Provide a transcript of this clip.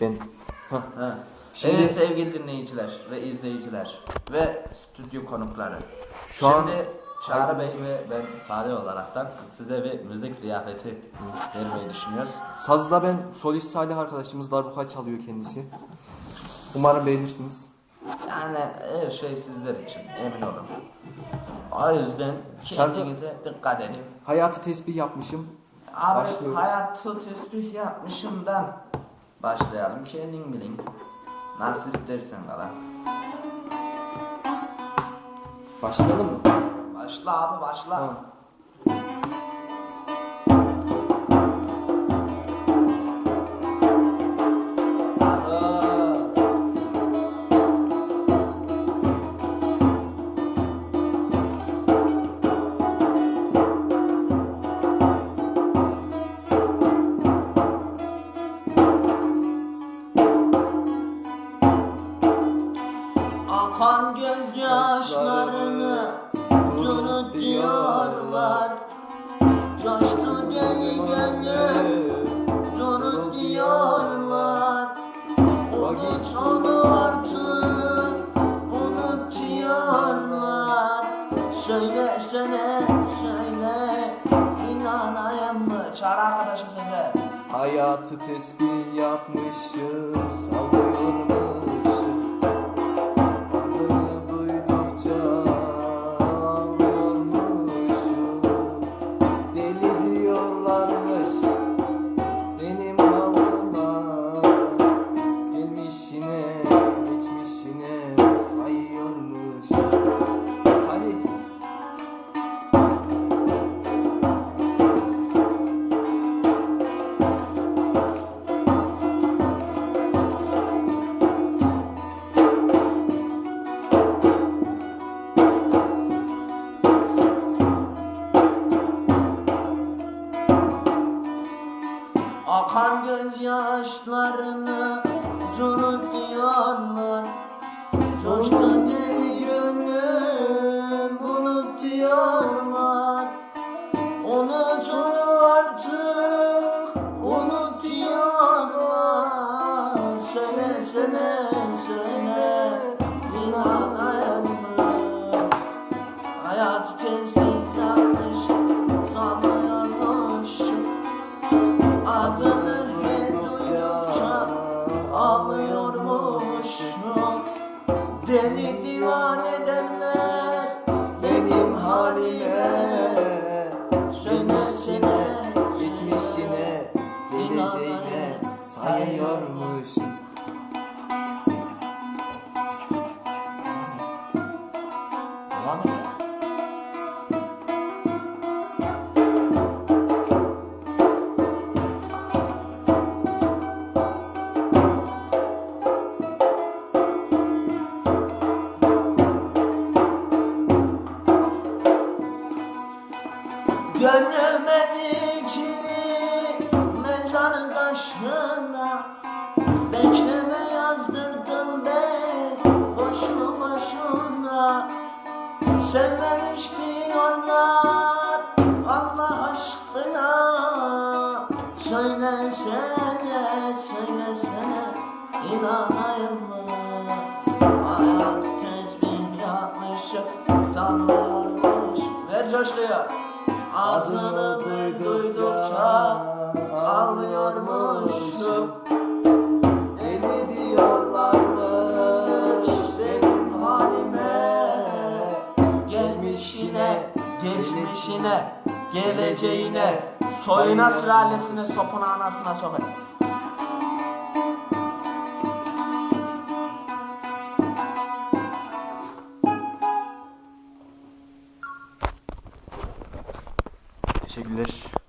Ben. Ha. Şimdi- evet sevgili dinleyiciler ve izleyiciler ve stüdyo konukları. Şu an- Şimdi Çağrı Bey ve ben Salih olaraktan size bir müzik ziyafeti vermeyi düşünüyoruz. Sazda ben solist Salih arkadaşımız darbuka çalıyor kendisi. Umarım beğenirsiniz. Yani her şey sizler için emin olun. O yüzden Şarkı- kendinize dikkat edin. Hayatı tesbih yapmışım. Abi Başlıyoruz. hayatı tesbih yapmışımdan başlayalım. Kendin bilin. Nasıl istersen kala. Başlayalım mı? Başla abi başla. Tamam. Unut onu artık unut Söyle söyle söyle inanayım mı? Çağır arkadaşım size Hayatı tesbih yapmışız, alıyormuşum. Gözyaşlarını durup diyorlar. Coştu deli gönlüm unut diyorlar. Unut onu artık unut diyorlar. Söylesene söyle Beni divan edenler benim halime Söylesene geçmişine, geleceğine sayıyormuşum. Gönlüme dikili mezar taşına Bekleme yazdırdım be boşu boşuna. Sevmemiş diyorlar Allah aşkına. Söylesene söylesene inanayım mı? Hayat tesbih yapmışım sanıyormuş Ver coşkuyu Adını duydukça ağlıyormuşum Deli diyorlarmış benim halime. Gelmişine, geçmişine, geleceğine Soyuna sülalesine, sopuna anasına sokayım Teşekkürler.